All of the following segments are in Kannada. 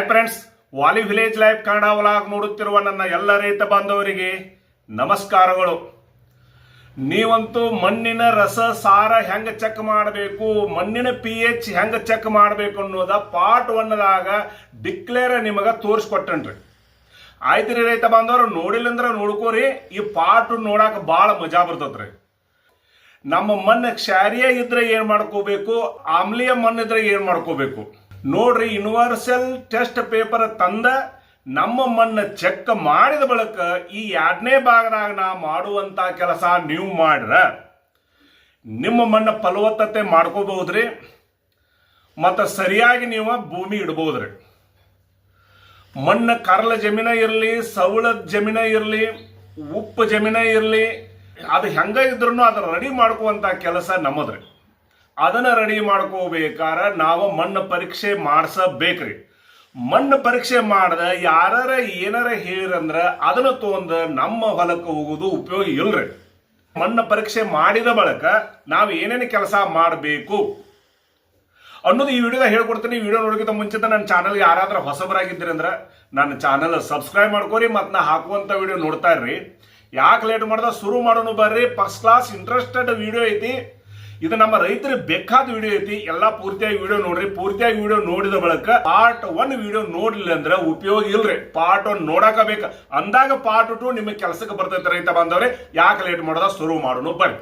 Hi friends, Vali village life Kannada vlog ನೋಡುತ್ತಿರುವ ನನ್ನ ಎಲ್ಲ ರೈತ ಬಾಂಧವರಿಗೆ ನಮಸ್ಕಾರಗಳು. ನೀವಂತೂ ಮಣ್ಣಿನ ರಸ ಸಾರ ಹೆಂಗ ಚೆಕ್ ಮಾಡಬೇಕು, ಮಣ್ಣಿನ ಪಿ ಎಚ್ ಹೆಂಗ ಚೆಕ್ ಮಾಡಬೇಕು ಅನ್ನೋದ ಪಾರ್ಟ್ ಒನ್ದಾಗ ಡಿಕ್ಲೇರ್ ನಿಮಗೆ ತೋರಿಸ್ಕೊಟ್ಟನ್ರಿ. ಆಯ್ತು ರೈತ ಬಾಂಧವರು, ನೋಡಿಲ್ಲಂದ್ರ ನೋಡ್ಕೋರಿ, ಈ ಪಾರ್ಟ್ ನೋಡಾಕ ಭಾಳ ಮಜಾ ಬರ್ತದ್ರಿ. ನಮ್ಮ ಮಣ್ಣು ಕ್ಷಾರಿಯ ಇದ್ರೆ ಏನ್ ಮಾಡ್ಕೋಬೇಕು, ಆಮ್ಲೀಯ ಮಣ್ಣು ಇದ್ರೆ ಏನ್ ಮಾಡ್ಕೋಬೇಕು? ನೋಡ್ರಿ ಯೂನಿವರ್ಸಲ್ ಟೆಸ್ಟ್ ಪೇಪರ್ ತಂದ ನಮ್ಮ ಮಣ್ಣು ಚೆಕ್ ಮಾಡಿದ ಬಳಿಕ ಈ ಎರಡನೇ ಭಾಗದಾಗ ನಾ ಮಾಡುವಂತ ಕೆಲಸ ನೀವು ಮಾಡ್ರ. ನಿಮ್ಮ ಮಣ್ಣು ಫಲವತ್ತತೆ ಮಾಡ್ಕೋಬಹುದ್ರಿ, ಮತ್ತು ಸರಿಯಾಗಿ ನೀವು ಭೂಮಿ ಇಡ್ಬೋದ್ರಿ. ಮಣ್ಣು ಕರ್ಲ ಜಮೀನ ಇರಲಿ ಸವಳದ ಜಮೀನ ಇರಲಿ, ಉಪ್ಪು ಜಮೀನ ಇರಲಿ, ಅದು ಹೆಂಗ ಇದ್ರೂ ಅದನ್ನ ರೆಡಿ ಮಾಡ್ಕೋವಂಥ ಕೆಲಸ ನಮ್ಮದ್ರಿ. ಅದನ್ನ ರೆಡಿ ಮಾಡ್ಕೋಬೇಕಾರ ನಾವು ಮಣ್ಣು ಪರೀಕ್ಷೆ ಮಾಡಿಸಬೇಕ್ರಿ. ಮಣ್ಣು ಪರೀಕ್ಷೆ ಮಾಡ್ದ ಯಾರ ಏನಾರ ಹೇಳಿರಂದ್ರ ಅದನ್ನ ತೊಂದ ನಮ್ಮ ಹೊಲಕ್ಕೆ ಹೋಗೋದು ಉಪಯೋಗ ಇಲ್ರಿ. ಮಣ್ಣು ಪರೀಕ್ಷೆ ಮಾಡಿದ ಬಳಿಕ ನಾವು ಏನೇನು ಕೆಲಸ ಮಾಡಬೇಕು? ಅನ್ನೋದು ಈ ವಿಡಿಯೋದಾಗ ಹೇಳ್ಕೊಡ್ತೀನಿ. ಈ ವಿಡಿಯೋ ನೋಡೋಕ್ಕಿಂತ ಮುಂಚೆ ನನ್ನ ಚಾನಲ್ ಯಾರಾದ್ರೂ ಹೊಸಬರಾಗಿದ್ದೀರಿ ಅಂದ್ರೆ ನನ್ನ ಚಾನಲ್ ಸಬ್ಸ್ಕ್ರೈಬ್ ಮಾಡ್ಕೋರಿ, ಮತ್ತು ನಾ ಹಾಕುವಂಥ ವಿಡಿಯೋ ನೋಡ್ತಾ ಇರ್ರಿ. ಯಾಕೆ ಲೇಟ್ ಮಾಡ್ದ? ಶುರು ಮಾಡೋಣ ಬರ್ರಿ. ಫಸ್ಟ್ ಕ್ಲಾಸ್ ಇಂಟ್ರೆಸ್ಟೆಡ್ ವಿಡಿಯೋ ಐತಿ. ಇದು ನಮ್ಮ ರೈತರಿಗೆ ಬೇಕಾದ ವಿಡಿಯೋ ಐತಿ. ಎಲ್ಲಾ ಪೂರ್ತಿಯಾಗಿ ವಿಡಿಯೋ ನೋಡ್ರಿ. ಪೂರ್ತಿಯಾಗಿ ವಿಡಿಯೋ ನೋಡಿದ ಬಳಿಕ ಪಾರ್ಟ್ ಒನ್ ವಿಡಿಯೋ ನೋಡ್ಲಿಲ್ಲ ಅಂದ್ರೆ ಉಪಯೋಗ ಇಲ್ರಿ. ಪಾರ್ಟ್ ಒನ್ ನೋಡಕ ಬೇಕ ಅಂದಾಗ ಪಾರ್ಟ್ ಟು ನಿಮಗೆ ಕೆಲಸಕ್ಕೆ ಬರ್ತೈತೆ ರೈತ ಬಾಂಧವ್ರೆ. ಯಾಕೆ ಲೇಟ್ ಮಾಡೋದ? ಶುರು ಮಾಡೋಣ. ಬನ್ನಿ.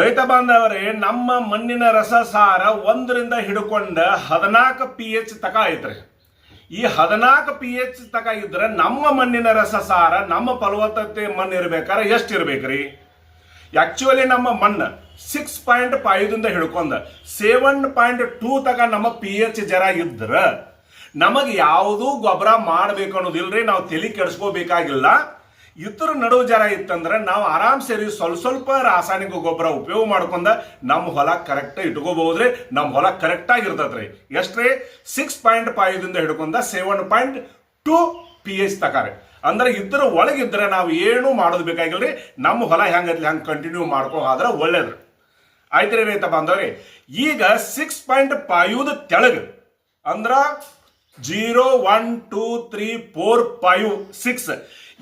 ರೈತ ಬಾಂಧವರೇ, ನಮ್ಮ ಮಣ್ಣಿನ ರಸಸಾರ ಒಂದರಿಂದ ಹಿಡ್ಕೊಂಡ ಹದಿನಾಲ್ಕು ಪಿ ಎಚ್ ತಕ ಐತ್ರಿ. ಈ ಹದಿನಾಲ್ಕು ಪಿ ಎಚ್ ತಕ ಇದ್ರೆ ನಮ್ಮ ಮಣ್ಣಿನ ರಸಸಾರ ನಮ್ಮ ಫಲವತ್ತತೆ ಮಣ್ಣು ಇರ್ಬೇಕಾದ್ರೆ ಎಷ್ಟು ಇರ್ಬೇಕ್ರಿ? ಆಕ್ಚುಲಿ ನಮ್ಮ ಮಣ್ಣು ಸಿಕ್ಸ್ ಪಾಯಿಂಟ್ ಫೈವ್ದಿಂದ ಹಿಡ್ಕೊಂಡ ಸೆವೆನ್ ಪಾಯಿಂಟ್ ಟೂ ತಗ ನಮ್ಮ ಪಿ ಎಚ್ ಜರ ಇದ್ರ ನಮಗೆ ಯಾವುದೂ ಗೊಬ್ಬರ ಮಾಡ್ಬೇಕು ಅನ್ನೋದಿಲ್ರಿ ನಾವು ತಲೆ ಕೆಡಿಸ್ಕೋಬೇಕಾಗಿಲ್ಲ. ಇತರ ನಡುವು ಜರ ಇತ್ತಂದ್ರೆ ನಾವು ಆರಾಮ್ ಸೇರಿ ಸ್ವಲ್ಪ ಸ್ವಲ್ಪ ರಾಸಾಯನಿಕ ಗೊಬ್ಬರ ಉಪಯೋಗ ಮಾಡ್ಕೊಂಡ ನಮ್ಮ ಹೊಲ ಕರೆಕ್ಟ್ ಇಟ್ಕೋಬಹುದ್ರಿ ನಮ್ಮ ಹೊಲ ಕರೆಕ್ಟ್ ಆಗಿರ್ತದ್ರಿ. ಎಷ್ಟ್ರಿ? ಸಿಕ್ಸ್ ಪಾಯಿಂಟ್ ಫೈವ್ ದಿಂದ ಹಿಡ್ಕೊಂಡ seven point two P H ತಕಾರೆ ಅಂದ್ರೆ ಇದ್ರ ಒಳಗಿದ್ರೆ ನಾವು ಏನು ಮಾಡೋದು ಬೇಕಾಗಿಲ್ರಿ? ನಮ್ಮ ಹೊಲ ಹೆಂಗೈತಿ ಹಂಗೆ ಕಂಟಿನ್ಯೂ ಮಾಡ್ಕೋ ಆದ್ರೆ ಒಳ್ಳೇದ್ರಿ ರೀ ರೈತ ಬಾಂಧವ್ರಿ, ಈಗ ಸಿಕ್ಸ್ ಪಾಯಿಂಟ್ ಫೈವ್ ತೆಳಗ. ಅಂದ್ರ zero one two three four five six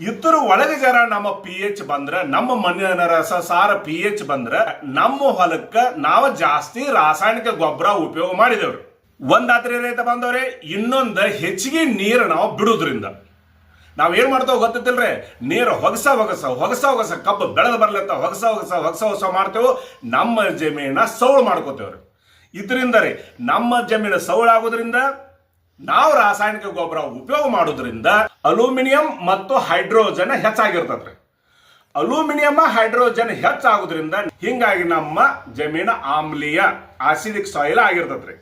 ಇದ್ರ ಒಳಗೆ ಜರ ನಮ್ಮ ಪಿ ಎಚ್ ಬಂದ್ರೆ, ನಮ್ಮ ಮಣ್ಣಿನ ರಸ ಸಾರ ಪಿ ಎಚ್ ಬಂದ್ರೆ, ನಮ್ಮ ಹೊಲಕ್ಕೆ ನಾವು ಜಾಸ್ತಿ ರಾಸಾಯನಿಕ ಗೊಬ್ಬರ ಉಪಯೋಗ ಮಾಡಿದೇವ್ರಿ. ಒಂದಾತ್ರಿ ರೈತ ಬಂದವ್ರೆ ಇನ್ನೊಂದು ಹೆಚ್ಚಿಗೆ ನೀರು ನಾವು ಬಿಡುದ್ರಿಂದ. ನಾವ್ ಏನು ಮಾಡ್ತೇವೆ ಗೊತ್ತಿಲ್ರಿ ನೀರು ಹೊಗಸ ಹೊಗಸ ಹೊಗಸ ಹೊಗಸ, ಕಬ್ಬು ಬೆಳೆದು ಬರ್ಲತ್ತ ಹೊಗಸ ಹೊಗಸ ಹೊಗಸ ಹೊಸ ಮಾಡ್ತೇವೆ, ನಮ್ಮ ಜಮೀನ ಸೌಳು ಮಾಡ್ಕೋತೇವ್ರಿ. ಇದರಿಂದ ರೀ, ನಮ್ಮ ಜಮೀನ ಸೌಳಾಗೋದ್ರಿಂದ ನಾವು ರಾಸಾಯನಿಕ ಗೊಬ್ಬರ ಉಪಯೋಗ ಮಾಡೋದ್ರಿಂದ ಅಲ್ಯೂಮಿನಿಯಂ ಮತ್ತು ಹೈಡ್ರೋಜನ್ ಹೆಚ್ಚಾಗಿರ್ತದ್ರಿ ಅಲ್ಯೂಮಿನಿಯಂ ಹೈಡ್ರೋಜನ್ ಹೆಚ್ಚಾಗೋದ್ರಿಂದ ಹಿಂಗಾಗಿ ನಮ್ಮ ಜಮೀನ ಆಮ್ಲೀಯ ಆಸಿಡಿಕ್ ಸಾಯಿಲ್ ಆಗಿರ್ತದ್ರಿ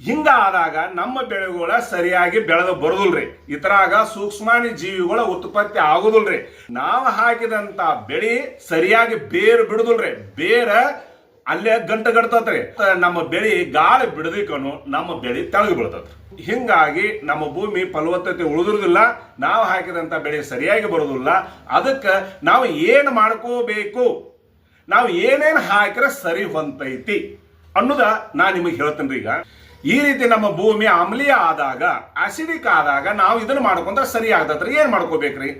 ಹಿಂಗ ಆದಾಗ ನಮ್ಮ ಬೆಳೆಗಳ ಸರಿಯಾಗಿ ಬೆಳೆದು ಬರುದಿಲ್ರಿ. ಇತರಾಗ ಸೂಕ್ಷ್ಮಾಣಿ ಜೀವಿಗಳ ಉತ್ಪತ್ತಿ ಆಗೋದಿಲ್ರಿ. ನಾವು ಹಾಕಿದಂತ ಬೆಳಿ ಸರಿಯಾಗಿ ಬೇರು ಬಿಡುದಿಲ್ರಿ. ಬೇರ ಅಲ್ಲೇ ಗಂಟು ಗಡ್ತತ್ರಿ. ನಮ್ಮ ಬೆಳಿ ಗಾಳಿ ಬಿಡದಿಕನು ನಮ್ಮ ಬೆಳಿ ತಳಗ ಬೀಳ್ತದ್ರಿ ಹಿಂಗಾಗಿ ನಮ್ಮ ಭೂಮಿ ಫಲವತ್ತತೆ ಉಳಿದಿರುದಿಲ್ಲ. ನಾವು ಹಾಕಿದಂತ ಬೆಳೆ ಸರಿಯಾಗಿ ಬರೋದಿಲ್ಲ. ಅದಕ್ಕೆ ನಾವು ಏನು ಮಾಡ್ಕೋಬೇಕು? ನಾವು ಏನೇನು ಹಾಕಿದ್ರೆ ಸರಿ ಹೊಂತೈತಿ ಅನ್ನೋದ ನಾ ನಿಮಗೆ ಹೇಳ್ತೇನೆ ಈಗ. ಈ ರೀತಿ ನಮ್ಮ ಭೂಮಿ ಆಮ್ಲೀಯ ಆದಾಗ ಆಸಿಡಿಕ್ ಆದಾಗ ನಾವು ಇದನ್ನ ಮಾಡ್ಕೊಂಡ್ರೆ ಸರಿ ಆಗ್ತದ್ರಿ ಏನ್ ಮಾಡ್ಕೋಬೇಕ್ರಿ?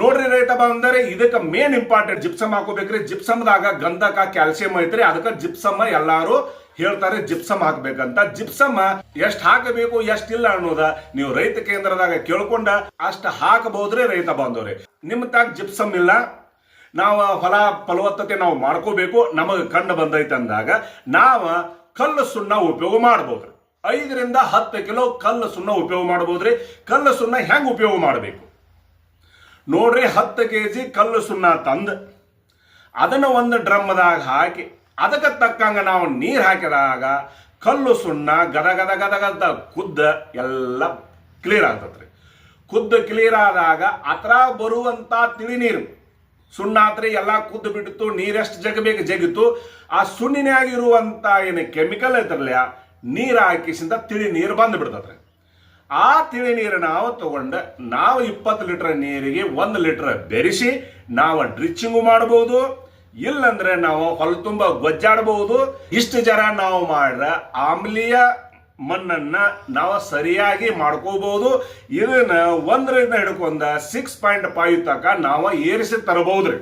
ನೋಡ್ರಿ ರೈತ ಬಂದರೆ ಇದಕ್ಕೆ ಮೇನ್ ಇಂಪಾರ್ಟೆಂಟ್ ಜಿಪ್ಸಮ್ ಹಾಕೋಬೇಕ್ರಿ. ಜಿಪ್ಸಮ್ದಾಗ ಗಂಧಕ ಕ್ಯಾಲ್ಸಿಯಂ ಐತ್ರಿ. ಅದಕ್ಕೆ ಜಿಪ್ಸಮ್ ಎಲ್ಲಾರು ಹೇಳ್ತಾರೆ ಜಿಪ್ಸಮ್ ಹಾಕ್ಬೇಕಂತ. ಜಿಪ್ಸಮ್ ಎಷ್ಟ್ ಹಾಕಬೇಕು, ಎಷ್ಟಿಲ್ಲ ಅನ್ನೋದ ನೀವು ರೈತ ಕೇಂದ್ರದಾಗ ಕೇಳ್ಕೊಂಡ ಅಷ್ಟ ಹಾಕಬಹುದ್ರಿ ರೈತ ಬಾಂಧವ್ರಿ ನಿಮ್ಮ ತಾಗ ಜಿಪ್ಸಮ್ ಇಲ್ಲ. ನಾವು ಹೊಲ ಫಲವತ್ತತೆ ನಾವು ಮಾಡ್ಕೋಬೇಕು. ನಮಗೆ ಕಂಡು ಬಂದೈತೆ ಅಂದಾಗ, ನಾವು ಕಲ್ಲು ಸುಣ್ಣ ಉಪಯೋಗ ಮಾಡ್ಬೋದ್ರಿ ಐದರಿಂದ ಹತ್ತು ಕಿಲೋ ಕಲ್ಲು ಸುಣ್ಣ ಉಪಯೋಗ ಮಾಡ್ಬೋದ್ರಿ ಕಲ್ಲು ಸುಣ್ಣ ಹೆಂಗೆ ಉಪಯೋಗ ಮಾಡಬೇಕು? ನೋಡ್ರಿ ಹತ್ತು ಕೆ ಜಿ ಕಲ್ಲು ಸುಣ್ಣ ತಂದು, ಅದನ್ನ ಒಂದು ಡ್ರಮ್ದಾಗ ಹಾಕಿ, ಅದಕ್ಕೆ ತಕ್ಕಂಗ ನಾವು ನೀರು ಹಾಕಿದಾಗ ಕಲ್ಲು ಸುಣ್ಣ ಗದ ಗದ ಗದ ಕುದ್ದ ಎಲ್ಲ ಕ್ಲಿಯರ್ ಆಗ್ತದ್ರಿ ಕುದ್ದು ಕ್ಲಿಯರ್ ಆದಾಗ ಅತ್ರ ಬರುವಂತ ತಿಳಿ ನೀರು. ಸುಣ್ಣ ಎಲ್ಲಾ ಕುದ್ದು ಬಿಟ್ಟಿತ್ತು, ನೀರೆಷ್ಟು ಜಗಬೇಕು ಜಗಿತು ಆ ಸುಣ್ಣಿನಾಗಿರುವಂತ ಏನು ಕೆಮಿಕಲ್ ಐತ್ರಲ್ಲ ನೀರು ಹಾಕಿಸಿಂದ ತಿಳಿ ನೀರು ಬಂದು ಬಿಡ್ತದ್ರಿ ಆ ತಿಳಿ ನೀರು ನಾವು ತಗೊಂಡು ನಾವು ಇಪ್ಪತ್ತು ಲೀಟರ್ ನೀರಿಗೆ ಒಂದು ಲೀಟರ್ ಬೆರೆಸಿ ನಾವು ಡ್ರಿಚಿಂಗು ಮಾಡಬಹುದು ಇಲ್ಲಂದ್ರೆ ನಾವು ಹೊಲ ತುಂಬ ಗೊಜ್ಜಾಡಬಹುದು ಇಷ್ಟು ಜರ ನಾವು ಮಾಡ್ರೆ ಆಮ್ಲೀಯ ಮಣ್ಣನ್ನ ನಾವು ಸರಿಯಾಗಿ ಮಾಡ್ಕೋಬಹುದು. ಇದನ್ನ ಒಂದರಿಂದ ಹಿಡ್ಕೊಂಡ ಸಿಕ್ಸ್ ಪಾಯಿಂಟ್ ಫೈವ್ ತನಕ ನಾವು ಏರಿಸಿ ತರಬಹುದ್ರಿ.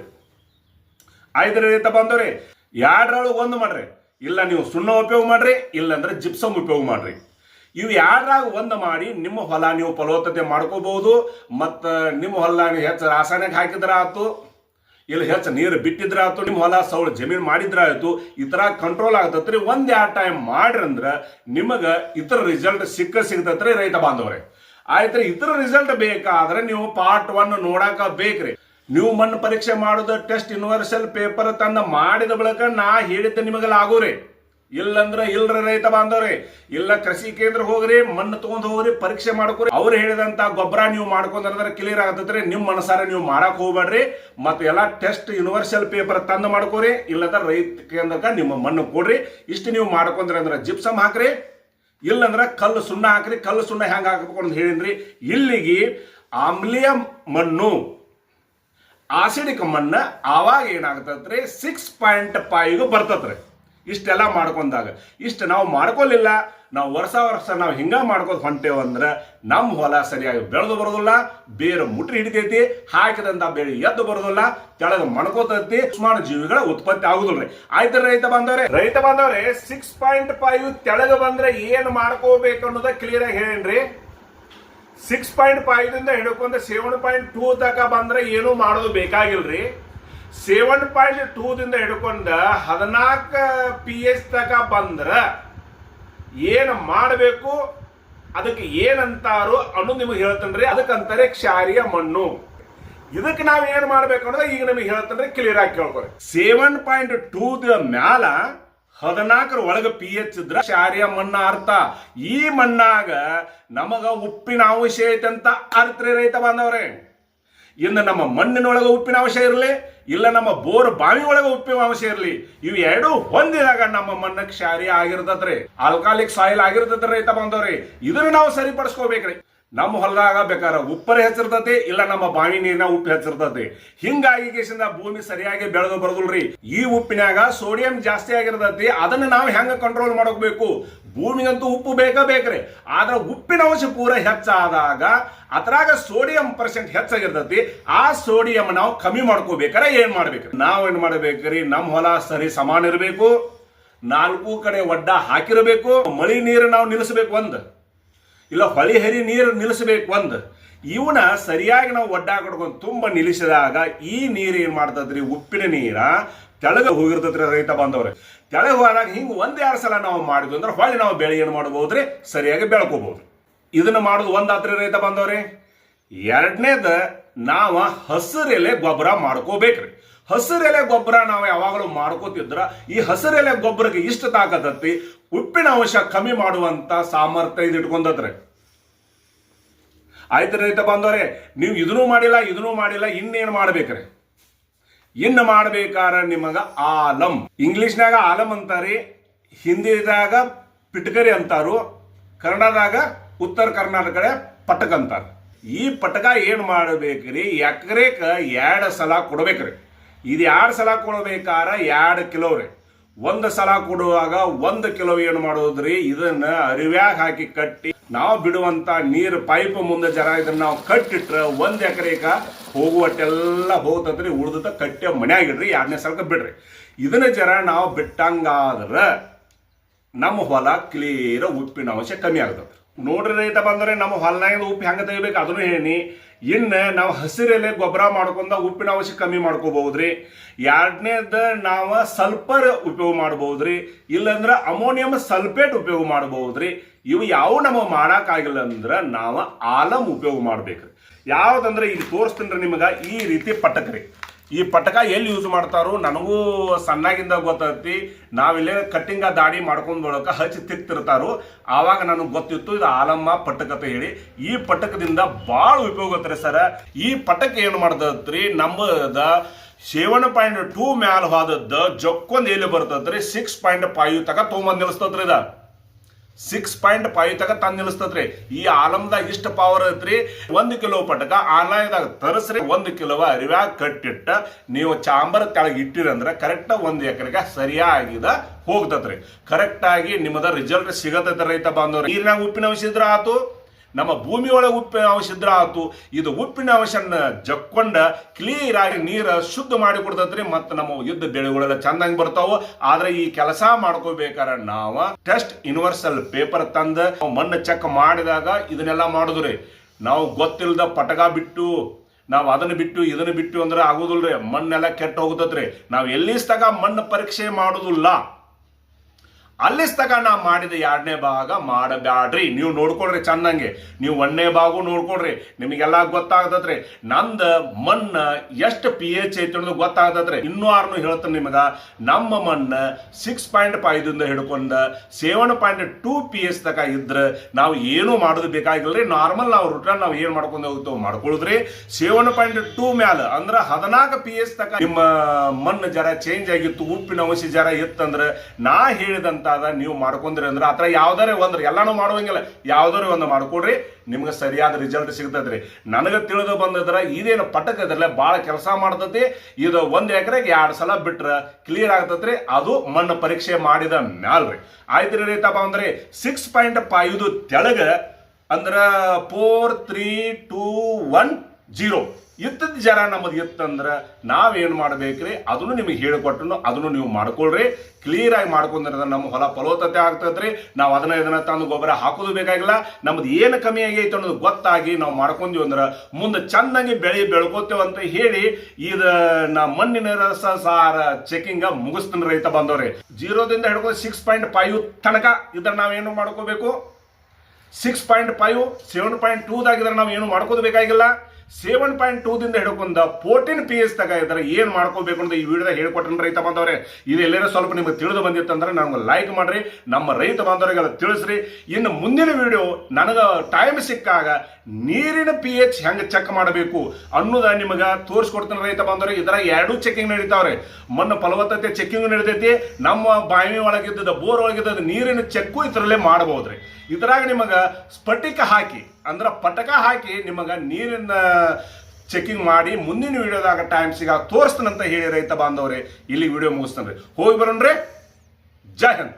ಐದರಿಂದ ಬಂದವ್ರಿ? ಎರಡರೊಳಗೆ ಒಂದು ಮಾಡ್ರಿ. ಇಲ್ಲ ನೀವು ಸುಣ್ಣ ಉಪಯೋಗ ಮಾಡ್ರಿ, ಇಲ್ಲಂದ್ರೆ ಜಿಪ್ಸಮ್ ಉಪಯೋಗ ಮಾಡ್ರಿ. ಇವು ಯಾರಾಗ ಒಂದು ಮಾಡಿ ನಿಮ್ಮ ಹೊಲ ನೀವು ಫಲವತ್ತತೆ ಮಾಡ್ಕೋಬಹುದು. ಮತ್ತು ನಿಮ್ಮ ಹೊಲ ಹೆಚ್ಚು ರಾಸಾಯನಿಕ ಹಾಕಿದ್ರೆ ಆತು. ಇಲ್ಲ ಹೆಚ್ಚು ನೀರು ಬಿಟ್ಟಿದ್ರ ಆಯ್ತು ನಿಮ್ಮ ಹೊಲ ಸೌಳು ಜಮೀನು ಮಾಡಿದ್ರ ಆಯ್ತು ಈ ಥರ ಕಂಟ್ರೋಲ್ ಆಗ್ತತ್ರಿ ಒಂದು ಯಾವ ಟೈಮ್ ಮಾಡ್ರಿ ಅಂದ್ರೆ ನಿಮಗೆ ಇತರ ರಿಸಲ್ಟ್ ಸಿಕ್ಕ ಸಿಗ್ತತ್ರಿ ರೈತ ಬಾಂಧವ್ರೆ. ಆಯ್ತ್ರಿ, ಇತರ ರಿಸಲ್ಟ್ ಬೇಕಾದ್ರೆ ನೀವು ಪಾರ್ಟ್ ಒನ್ ನೋಡಾಕ ಬೇಕ್ರಿ. ನೀವು ಮಣ್ಣು ಪರೀಕ್ಷೆ ಮಾಡೋದು ಟೆಸ್ಟ್ ಯೂನಿವರ್ಸಲ್ ಪೇಪರ್ ತಂದು ಮಾಡಿದ ಬಳಿಕ ನಾ ಹೇಳಿದ್ದೆ ನಿಮಗೆ ಆಗೋರಿ. ಇಲ್ಲಂದ್ರ ಇಲ್ರ ರೈತ ಬಾಂಧವ್ರಿ. ಇಲ್ಲ ಕೃಷಿ ಕೇಂದ್ರ ಹೋಗ್ರಿ, ಮಣ್ಣು ತಗೊಂಡ್ ಹೋಗ್ರಿ, ಪರೀಕ್ಷೆ ಮಾಡ್ಕೊರಿ. ಅವ್ರು ಹೇಳಿದಂತ ಗೊಬ್ಬರ ನೀವು ಮಾಡ್ಕೊಂಡ್ರೆ ಕ್ಲಿಯರ್ ಆಗತ್ತೆ ನಿಮ್ಮ ಮನಸಾರ ನೀವು ಮಾಡಕ್ ಹೋಗ್ಬೇಡ್ರಿ. ಮತ್ತೆ ಎಲ್ಲಾ ಟೆಸ್ಟ್ ಯೂನಿವರ್ಸಲ್ ಪೇಪರ್ ತಂದು ಮಾಡ್ಕೋರಿ. ಇಲ್ಲದ ರೈತ ಕೇಂದ್ರಕ್ಕೆ ನಿಮ್ಮ ಮಣ್ಣು ಕೊಡ್ರಿ. ಇಷ್ಟು ನೀವು ಮಾಡ್ಕೊಂಡ್ರಿ ಅಂದ್ರೆ ಜಿಪ್ಸಮ್ ಹಾಕ್ರಿ. ಇಲ್ಲಂದ್ರ ಕಲ್ಲು ಸುಣ್ಣ ಹಾಕ್ರಿ. ಕಲ್ಲು ಸುಣ್ಣ ಹೆಂಗ್ ಹಾಕಬೇಕು ಅಂತ ಹೇಳಿದ್ರಿ ಇಲ್ಲಿಗೆ ಆಮ್ಲಿಯ ಮಣ್ಣು ಆಸಿಡಿಕ್ ಮಣ್ಣು ಆವಾಗ ಏನಾಗ್ತತ್ರಿ ಸಿಕ್ಸ್ ಪಾಯಿಂಟ್ ಫೈವ್ ಬರ್ತತ್ರಿ. ಇಷ್ಟೆಲ್ಲ ಮಾಡ್ಕೊಂಡಾಗ. ಇಷ್ಟು ನಾವು ಮಾಡ್ಕೊಲಿಲ್ಲ ನಾವು ವರ್ಷ ವರ್ಷ ನಾವು ಹಿಂಗೆ ಮಾಡ್ಕೊಂಡು ಹೊಂಟೇವು ಅಂದ್ರೆ ನಮ್ಮ ಹೊಲ ಸರಿಯಾಗಿ ಬೆಳೆದು ಬರೋದಿಲ್ಲ, ಬೇರು ಮುಟ್ರಿ ಹಿಡಿತೈತಿ, ಹಾಕಿದಂತ ಬೆಳೆ ಎದ್ದು ಬರೋದಿಲ್ಲ, ಕೆಳಗೆ ಮಣ್ಕೋತೈತಿ, ಸುಮಾರು ಜೀವಿಗಳ ಉತ್ಪತ್ತಿ ಆಗುದಿಲ್ಲ ಆಯ್ತು ರೈತ ಬಂದವ್ರೆ ರೈತ ಬಂದವ್ರೆ ಸಿಕ್ಸ್ ಪಾಯಿಂಟ್ ಫೈವ್ ತೆಳಗೆ ಬಂದ್ರೆ ಏನು ಮಾಡ್ಕೋಬೇಕು ಅನ್ನೋದ ಕ್ಲಿಯರ್ ಆಗಿ ಹೇಳೇನ್ರಿ. ಸಿಕ್ಸ್ ಪಾಯಿಂಟ್ ಫೈವ್ ದಿಂದ ಹಿಡ್ಕೊಂಡ ಸೆವೆನ್ ಪಾಯಿಂಟ್ ಟೂ ತಕ ಬಂದ್ರೆ ಏನು ಮಾಡೋದು ಬೇಕಾಗಿಲ್ರಿ. ಸೆವೆನ್ ಪಾಯಿಂಟ್ ಟೂದಿಂದ ಹಿಡ್ಕೊಂಡು ಹದಿನಾಲ್ಕ ಪಿ ಎಚ್ ತಗ ಬಂದ್ರ ಏನು ಮಾಡಬೇಕು, ಅದಕ್ಕೆ ಏನಂತಾರು ಅನ್ನು ನಿಮಗೆ ಅದಕ್ಕೆ ಅದಕ್ಕಂತಾರೆ ಕ್ಷಾರಿಯ ಮಣ್ಣು. ಇದಕ್ಕೆ ನಾವು ಏನು ಮಾಡ್ಬೇಕು ಅನ್ನೋದು ಈಗ ನಿಮಗೆ ಹೇಳ್ತಂದ್ರೆ ಕ್ಲಿಯರ್ ಆಗಿ ಕೇಳ್ಕೊರಿ. ಸೆವೆನ್ ಪಾಯಿಂಟ್ ಟೂದ ಮ್ಯಾಲ ಹದಿನಾಲ್ಕರ ಒಳಗೆ ಪಿ ಎಚ್ ಇದ್ರ ಕ್ಷಾರಿಯ ಮಣ್ಣ ಅರ್ಥ. ಈ ಮಣ್ಣಾಗ ನಮಗ ಉಪ್ಪಿನ ಅಂಶ ಐತೆ ಅಂತ ಅರ್ಥ ರೈತ ಬಾಂಧವ್ರೆ. ಇನ್ನು ನಮ್ಮ ಮಣ್ಣಿನೊಳಗೆ ಉಪ್ಪಿನ ಅಂಶ ಇರಲಿ, ಇಲ್ಲ ನಮ್ಮ ಬೋರ್ ಬಾವಿ ಉಪ್ಪಿನ ಅಂಶ ಇರಲಿ, ಇವು ಎರಡು ಹೊಂದಿದಾಗ ನಮ್ಮ ಮಣ್ಣ ಕ್ಷಾರಿ ಆಗಿರ್ತದ್ರಿ. ಆಲ್ಕಾಲಿಕ್ ಸಾಯಿಲ್ ಆಗಿರ್ತದ್ರಿ ರೈತ ಬಂದವ್ರಿ ಇದನ್ನ ನಾವು ಸರಿಪಡಿಸ್ಕೋಬೇಕ್ರಿ. ನಮ್ಮ ಹೊಲದಾಗ ಬೇಕಾರ ಉಪ್ಪರ ಹೆಚ್ಚಿರ್ತತಿ, ಇಲ್ಲ ನಮ್ಮ ಬಾವಿ ನೀರಿನ ಉಪ್ಪು ಹೆಚ್ಚಿರ್ತತಿ. ಹಿಂಗಾಗಿ ಭೂಮಿ ಸರಿಯಾಗಿ ಬೆಳೆದು ಬರೋದಿಲ್ರಿ. ಈ ಉಪ್ಪಿನಾಗ ಸೋಡಿಯಂ ಜಾಸ್ತಿ ಆಗಿರ್ತತಿ, ಅದನ್ನ ನಾವು ಹೆಂಗ ಕಂಟ್ರೋಲ್ ಮಾಡಬೇಕು ಭೂಮಿಗಂತೂ ಉಪ್ಪು ಬೇಕೇ ಬೇಕ್ರಿ. ಆದ್ರೆ ಉಪ್ಪಿನ ಅಂಶ ಪೂರ ಹೆಚ್ಚಾದಾಗ ಅದ್ರಾಗ ಸೋಡಿಯಂ ಪರ್ಸೆಂಟ್ ಹೆಚ್ಚಾಗಿರ್ತತಿ. ಆ ಸೋಡಿಯಂ ನಾವು ಕಮ್ಮಿ ಮಾಡ್ಕೋಬೇಕಾರೆ ಏನ್ ಮಾಡ್ಬೇಕು ನಾವ್ ಏನ್ ಮಾಡ್ಬೇಕ್ರಿ? ನಮ್ಮ ಹೊಲ ಸರಿ ಸಮಾನ ಇರಬೇಕು. ನಾಲ್ಕು ಕಡೆ ಒಡ್ಡ ಹಾಕಿರಬೇಕು. ಮಳಿ ನೀರು ನಾವು ನಿಲ್ಲಿಸಬೇಕು ಒಂದ್ ಇಲ್ಲ ಹೊಳಿ ಹರಿ ನೀರು ನಿಲ್ಲಿಸಬೇಕು ಒಂದು. ಇವನ ಸರಿಯಾಗಿ ನಾವು ಒಡ್ಡಾಕಡ್ಕೊಂಡು ತುಂಬ ನಿಲ್ಲಿಸಿದಾಗ ಈ ನೀರು ಏನ್ ಮಾಡ್ತದ್ರಿ? ಉಪ್ಪಿನ ನೀರ ತೆಳಗ ಹೋಗಿರ್ತದ್ರಿ ರೈತ ಬಂದವ್ರೆ ತೆಳಗ ಹೋದಾಗ ಹಿಂಗೆ ಒಂದ್ ಎರಡು ಸಲ ನಾವು ಮಾಡಿದ್ವಿ ಅಂದ್ರೆ ಹೊಳ್ಳಿ ನಾವು ಬೆಳೆ ಏನು ಮಾಡ್ಬೋದ್ರಿ? ಸರಿಯಾಗಿ ಬೆಳ್ಕೋಬಹುದು ಇದನ್ನ ಮಾಡೋದು ಒಂದಾತ್ರಿ ರೈತ ಬಂದವ್ರಿ ಎರಡನೇದ ನಾವು ಹಸಿರೆಲೆ ಗೊಬ್ಬರ ಮಾಡ್ಕೋಬೇಕ್ರಿ. ಹಸಿರೆಲೆ ಗೊಬ್ಬರ ನಾವು ಯಾವಾಗಲೂ ಮಾಡ್ಕೋತಿದ್ರ. ಈ ಹಸಿರೆಲೆ ಗೊಬ್ಬರಕ್ಕೆ ಇಷ್ಟ ತಾಕತತ್ತಿ ಉಪ್ಪಿನ ಅಂಶ ಕಮ್ಮಿ ಮಾಡುವಂತ ಸಾಮರ್ಥ್ಯ ಇದು ಆಯ್ತು ರೈತ ಬಂದವ್ರೆ, ನೀವು ಇದನ್ನೂ ಮಾಡಿಲ್ಲ ಇದನ್ನೂ ಮಾಡಿಲ್ಲ, ಇನ್ನೇನು ಮಾಡ್ಬೇಕ್ರಿ? ಇನ್ನು ಮಾಡ್ಬೇಕಾರ ನಿಮಗ ಆಲಂ. ಇಂಗ್ಲಿಷ್ನಾಗ ಆಲಂ ಅಂತಾರೆ, ಹಿಂದಿದಾಗ ಪಿಟ್ಕರಿ ಅಂತಾರು, ಕನ್ನಡದಾಗ ಉತ್ತರ ಕರ್ನಾಟಕಡೆ ಪಟಕ ಅಂತಾರೆ. ಈ ಪಟಕ ಏನು ಮಾಡಬೇಕ್ರಿ? ಎಕರೆಕ ಎರಡು ಸಲ ಕೊಡ್ಬೇಕ್ರಿ. ಇದು ಎರಡು ಸಲ ಕೊಡಬೇಕಾದ್ರೆ ಎರಡು ಕಿಲೋ ರೀ. ಒಂದು ಸಲ ಕೊಡುವಾಗ ಒಂದು ಕಿಲೋ ಏನು ಮಾಡೋದ್ರಿ? ಇದನ್ನ ಅರಿವ್ಯಾಗ ಹಾಕಿ ಕಟ್ಟಿ, ನಾವು ಬಿಡುವಂತ ನೀರು ಪೈಪ್ ಮುಂದೆ ಜರ ಇದನ್ನ ನಾವು ಕಟ್ಟಿಟ್ರೆ ಒಂದ್ ಎಕರೆಕ ಹೋಗುವಟ್ಟೆಲ್ಲ ಹೋಗ್ತದ್ರಿ ಉಳ್ದತ ಕಟ್ಟಿ ಮನ್ಯಾಗಿಡ್ರಿ ಎರಡನೇ ಸಲಕ ಬಿಡ್ರಿ. ಇದನ್ನ ಜರ ನಾವು ಬಿಟ್ಟಂಗಾದ್ರ ನಮ್ಮ ಹೊಲ ಕ್ಲಿಯರ್ ಉಪ್ಪಿನ ಅಂಶ ಕಮ್ಮಿ ಆಗ್ತದೆ. ನೋಡ್ರಿ ರೈತ ಬಂದ್ರೆ ನಮ್ಮ ಹೊಲನಾಗಿಂದ ಉಪ್ಪು ಹೆಂಗ ತೆಗಿಬೇಕು, ಅದನ್ನು ಹೇಳಿ. ಇನ್ನು ನಾವು ಹಸಿರೆಲೆ ಗೊಬ್ಬರ ಮಾಡ್ಕೊಂಡ ಉಪ್ಪಿನ ಅವಶ್ಯ ಕಮ್ಮಿ ಮಾಡ್ಕೋಬಹುದ್ರಿ. ಎರಡನೇದ ನಾವು ಸಲ್ಫರ್ ಉಪಯೋಗ ಮಾಡಬಹುದ್ರಿ. ಇಲ್ಲಂದ್ರ ಅಮೋನಿಯಂ ಸಲ್ಫೇಟ್ ಉಪಯೋಗ ಮಾಡಬಹುದ್ರಿ. ಇವು ಯಾವ ನಮ್ಮ ಮಾಡಕ್ಕಾಗಿಲ್ಲ ಅಂದ್ರ ನಾವು ಆಲಂ ಉಪಯೋಗ ಮಾಡ್ಬೇಕ್ರಿ. ಯಾವ್ದಂದ್ರೆ ಇದು ತೋರಿಸ್ತೀನಿ ನಿಮಗ ಈ ರೀತಿ ಪಟಕ್ರಿ. ಈ ಪಟಕ ಎಲ್ಲಿ ಯೂಸ್ ಮಾಡ್ತಾರೋ ನನಗೂ ಸಣ್ಣಾಗಿಂದ ಗೊತ್ತೈತಿ. ನಾವಿಲ್ಲೇ ಕಟ್ಟಿಂಗ ದಾಡಿ ಮಾಡ್ಕೊಂಡ್ ಬರೋಕ ಹಚ್ಚಿ ತಿಕ್ತಿರ್ತಾರೋ. ಆವಾಗ ನನಗೆ ಗೊತ್ತಿತ್ತು, ಇದು ಆಲಮ್ಮ ಪಟಕ ಅಂತ ಹೇಳಿ. ಈ ಪಟಕದಿಂದ ಭಾಳ ಉಪಯೋಗ ಐತ್ರಿ ಸರ. ಈ ಪಟಕ ಏನು ಮಾಡ್ತೈತ್ರಿ, ನಮ್ಮದ ಸೆವೆನ್ ಪಾಯಿಂಟ್ ಟೂ ಮ್ಯಾಲ ಹೋದದ್ದು ಜೊಕ್ಕೊಂದು ಎಲ್ಲಿ ಬರ್ತದ್ರಿ ಸಿಕ್ಸ್ ಪಾಯಿಂಟ್ ಫೈವ್ ತಕ ತೊಗೊಂಬಂದು ನಿಲ್ಲಿಸ್ತತ್ರಿ ಇದ. ಸಿಕ್ಸ್ ಪಾಯಿಂಟ್ ಫೈವ್ ತಗ ತಂದ ನಿಲ್ಲಿಸ್ತತ್ರಿ. ಈ ಆಲಮ್ದಾಗ ಇಷ್ಟ ಪವರ್ ಐತ್ರಿ. ಒಂದು ಕಿಲೋ ಪಟಕ ಆನ್ಲೈನ್ದಾಗ ತರಿಸ್ರಿ. ಒಂದು ಕಿಲೋ ಅರಿವ್ಯಾಗ ಕಟ್ಟಿಟ್ಟ ನೀವು ಚಾಂಬರ್ ಕೆಳಗೆ ಇಟ್ಟಿರಂದ್ರ ಕರೆಕ್ಟ್ ಒಂದು ಎಕರೆಗೆ ಸರಿಯಾಗಿದ ಹೋಗ್ತತ್ರಿ. ಕರೆಕ್ಟ್ ಆಗಿ ನಿಮ್ಮದ ರಿಸಲ್ಟ್ ಸಿಗತೈತೆ ರೈತ ಬಾಂಧವ್ರಿ. ನೀರಿನಾಗ ಉಪ್ಪಿನ ಅಂಶ ಆತು? ನಮ್ಮ ಭೂಮಿಯೊಳಗೆ ಉಪ್ಪಿನ ಅಂಶ ಇದ್ರ ಆತು. ಇದು ಉಪ್ಪಿನ ಅಂಶನ ಜಕ್ಕೊಂಡ ಕ್ಲಿಯರ್ ಆಗಿ ನೀರು ಶುದ್ಧ ಮಾಡಿ ಕೊಡ್ತೈತ್ರಿ. ಮತ್ತು ನಮ್ಮ ಯುದ್ಧ ಬೆಳೆಗಳೆಲ್ಲ ಚಂದಂಗ್ ಬರ್ತಾವ. ಆದ್ರೆ ಈ ಕೆಲಸ ಮಾಡ್ಕೋಬೇಕಾರ ನಾವ ಟೆಸ್ಟ್ ಯೂನಿವರ್ಸಲ್ ಪೇಪರ್ ತಂದ ಮಣ್ಣು ಚೆಕ್ ಮಾಡಿದಾಗ ಇದನ್ನೆಲ್ಲ ಮಾಡುದ್ರಿ. ನಾವು ಗೊತ್ತಿಲ್ಲದ ಪಟಕ ಬಿಟ್ಟು, ನಾವು ಅದನ್ನ ಬಿಟ್ಟು, ಇದನ್ನ ಬಿಟ್ಟು ಅಂದ್ರೆ ಆಗುದಿಲ್ರಿ. ಮಣ್ಣೆಲ್ಲ ಕೆಟ್ಟ ರೀ ನಾವು ಎಲ್ಲಿಸ್ದಾಗ ಮಣ್ಣು ಪರೀಕ್ಷೆ ಮಾಡುದಿಲ್ಲ. ಅಲ್ಲಿಸ್ತಕ ನಾ ಮಾಡಿದ ಎರಡನೇ ಭಾಗ ಮಾಡಬ್ಯಾಡ್ರಿ. ನೀವು ನೋಡ್ಕೊಳ್ರಿ ಚಂದಂಗೆ. ನೀವು ಒಂದನೇ ಭಾಗ ನೋಡ್ಕೊಳ್ರಿ. ನಿಮಗೆಲ್ಲ ಗೊತ್ತಾಗ್ತತ್ರಿ. ನಂದ ಮಣ್ಣ ಎಷ್ಟು ಪಿ ಎಚ್ ಐತಿ ಅನ್ನೋದು ಗೊತ್ತಾಗ್ತದ್ರಿ ಇನ್ನೂ ಆರ್ನು ಹೇಳ್ತಾನೆ ನಿಮಗೆ. ನಮ್ಮ ಮಣ್ಣ ಸಿಕ್ಸ್ ಪಾಯಿಂಟ್ ಫೈವ್ದಿಂದ ಹಿಡ್ಕೊಂಡ seven point two P H ತಕ ಇದ್ರೆ ನಾವು ಏನು ಮಾಡೋದು ಬೇಕಾಗಿಲ್ರಿ. ನಾರ್ಮಲ್ ನಾವು ರಿಟರ್ನ್ ನಾವು ಏನು ಮಾಡ್ಕೊಂಡು ಹೋಗ್ತೇವೆ ಮಾಡ್ಕೊಳ್ಳೋದ್ರಿ ಸೆವೆನ್ ಪಾಯಿಂಟ್ ಟೂ ಮ್ಯಾಲ ಅಂದ್ರೆ ಹದಿನಾಲ್ಕು ಪಿ ಎಚ್ ತಕ ನಿಮ್ಮ ಮಣ್ಣು ಜರ ಚೇಂಜ್ ಆಗಿತ್ತು, ಉಪ್ಪಿನ ಅಂಶ ಜರ ಇತ್ತಂದ್ರೆ ನಾ ಹೇಳಿದಂತಾದ ನೀವು ಮಾಡ್ಕೊಂಡ್ರಿ ಅಂದ್ರೆ ಆತರ ಯಾವ್ದಾರೆ ಒಂದ್ರಿ. ಎಲ್ಲಾನು ಮಾಡುವಂಗಿಲ್ಲ. ಯಾವ್ದಾರು ಒಂದು ಮಾಡ್ಕೊಡ್ರಿ. ನಿಮ್ಗೆ ಸರಿಯಾದ ರಿಸಲ್ಟ್ ಸಿಗ್ತದ್ರಿ. ನನಗೆ ತಿಳಿದು ಬಂದದ್ರ ಇದೇನು ಪಟಕ ಇದ್ರಲ್ಲ ಭಾಳ ಕೆಲಸ ಮಾಡ್ತತಿ. ಇದು ಒಂದ್ ಎಕರೆಗೆ ಎರಡು ಸಲ ಬಿಟ್ರ ಕ್ಲಿಯರ್ ಆಗ್ತತ್ರಿ. ಅದು ಮಣ್ಣು ಪರೀಕ್ಷೆ ಮಾಡಿದ ಮ್ಯಾಲ್ರಿ. ಆಯ್ತ್ರಿ ರೈತಪ್ಪ ಅಂದ್ರೆ ಸಿಕ್ಸ್ ಪಾಯಿಂಟ್ ಫೈವ್ ತೆಳಗ ಅಂದ್ರ four three two one zero. ಇತ್ತದ ಜರ ನಮ್ಮದು ಇತ್ತಂದ್ರ ನಾವೇನ್ ಮಾಡ್ಬೇಕ್ರಿ? ಅದನ್ನು ನಿಮಗೆ ಹೇಳಿಕೊಟ್ಟನು, ಅದನ್ನು ನೀವು ಮಾಡ್ಕೊಳ್ರಿ. ಕ್ಲಿಯರ್ ಆಗಿ ಮಾಡ್ಕೊಂಡ್ರೆ ನಮ್ಮ ಹೊಲ ಫಲವತ್ತತೆ ಆಗ್ತದ್ರಿ ನಾವು ಅದನ್ನ ಇದನ್ನ ತಂದು ಗೊಬ್ಬರ ಹಾಕೋದು ಬೇಕಾಗಿಲ್ಲ. ನಮ್ದು ಏನು ಕಮ್ಮಿ ಆಗೈತೆ ಅನ್ನೋದು ಗೊತ್ತಾಗಿ ನಾವು ಮಾಡ್ಕೊಂತೀವಿ ಅಂದ್ರೆ ಮುಂದೆ ಚೆನ್ನಾಗಿ ಬೆಳೆ ಬೆಳ್ಕೋತೇವೆ ಅಂತ ಹೇಳಿ ಇದ ನಮ್ಮ ಮಣ್ಣಿನ ರಸ ಸಾರ ಚೆಕಿಂಗ ಮುಗಿಸ್ತೀನಿ ರೈತ ಬಂದವ್ರಿ. ಜೀರೋದಿಂದ ಹಿಡ್ಕೊಂಡು ಸಿಕ್ಸ್ ಪಾಯಿಂಟ್ ಫೈವ್ ತನಕ ಇದ್ರ ನಾವೇನು ಮಾಡ್ಕೋಬೇಕು? Six point five seven point ಟೂದಾಗಿದ್ರೆ ನಾವು ಏನು ಮಾಡ್ಕೋದು ಬೇಕಾಗಿಲ್ಲ. ಸೆವೆನ್ ಪಾಯಿಂಟ್ ಟೂದಿಂದ ಹಿಡ್ಕೊಂಡ ಫೋರ್ಟೀನ್ ಪಿ ಎಸ್ ತಗ ಇದ್ರೆ ಏನು ಮಾಡ್ಕೋಬೇಕು ಅಂತ ಈ ವಿಡಿಯೋದಾಗ ಹೇಳ್ಕೊಟ್ಟನ ರೈತ ಬಾಂಧವ್ರೆ. ಇದು ಎಲ್ಲರೂ ಸ್ವಲ್ಪ ನಿಮ್ಗೆ ತಿಳಿದು ಬಂದಿತ್ತಂದ್ರೆ ನಮ್ಗೆ ಲೈಕ್ ಮಾಡ್ರಿ, ನಮ್ಮ ರೈತ ಬಾಂಧವರಿಗೆಲ್ಲ ತಿಳಿಸ್ರಿ. ಇನ್ನು ಮುಂದಿನ ವಿಡಿಯೋ ನನಗೆ ಟೈಮ್ ಸಿಕ್ಕಾಗ ನೀರಿನ ಪಿ ಎಚ್ ಹೆಂಗೆ ಚೆಕ್ ಮಾಡಬೇಕು ಅನ್ನೋದ ನಿಮಗೆ ತೋರಿಸ್ಕೊಡ್ತೀನಿ ರೈತ ಬಾಂಧವ್ರಿಗೆ ಇದರ ಎರಡೂ ಚೆಕಿಂಗ್ ನಡೀತಾವ್ರೆ. ಮಣ್ಣು ಫಲವತ್ತತೆ ಚೆಕಿಂಗ್ ನಡೀತೈತಿ ನಮ್ಮ ಬಾವಿ ಒಳಗಿದ್ದದ ಬೋರ್ ಒಳಗಿದ್ದದ ನೀರಿನ ಚೆಕ್ಕು ಇದರಲ್ಲೇ ಮಾಡಬಹುದ್ರಿ ಇದ್ರಾಗ ನಿಮಗೆ ಸ್ಫಟಿಕ ಹಾಕಿ ಅಂದ್ರ ಪಟಕ ಹಾಕಿ ನಿಮಗೆ ನೀರಿನ ಚೆಕಿಂಗ್ ಮಾಡಿ ಮುಂದಿನ ವಿಡಿಯೋದಾಗ ಟೈಮ್ ಸಿಗ ತೋರಿಸ್ತಾನಂತ ಹೇಳಿ ರೈತ ಬಾಂಧವ್ರೆ, ಇಲ್ಲಿ ವಿಡಿಯೋ ಮುಗಿಸ್ತಾನ್ರಿ. ಹೋಗಿ ಬರೋಣ್ರಿ. ಜೈ ಹಿಂದ್.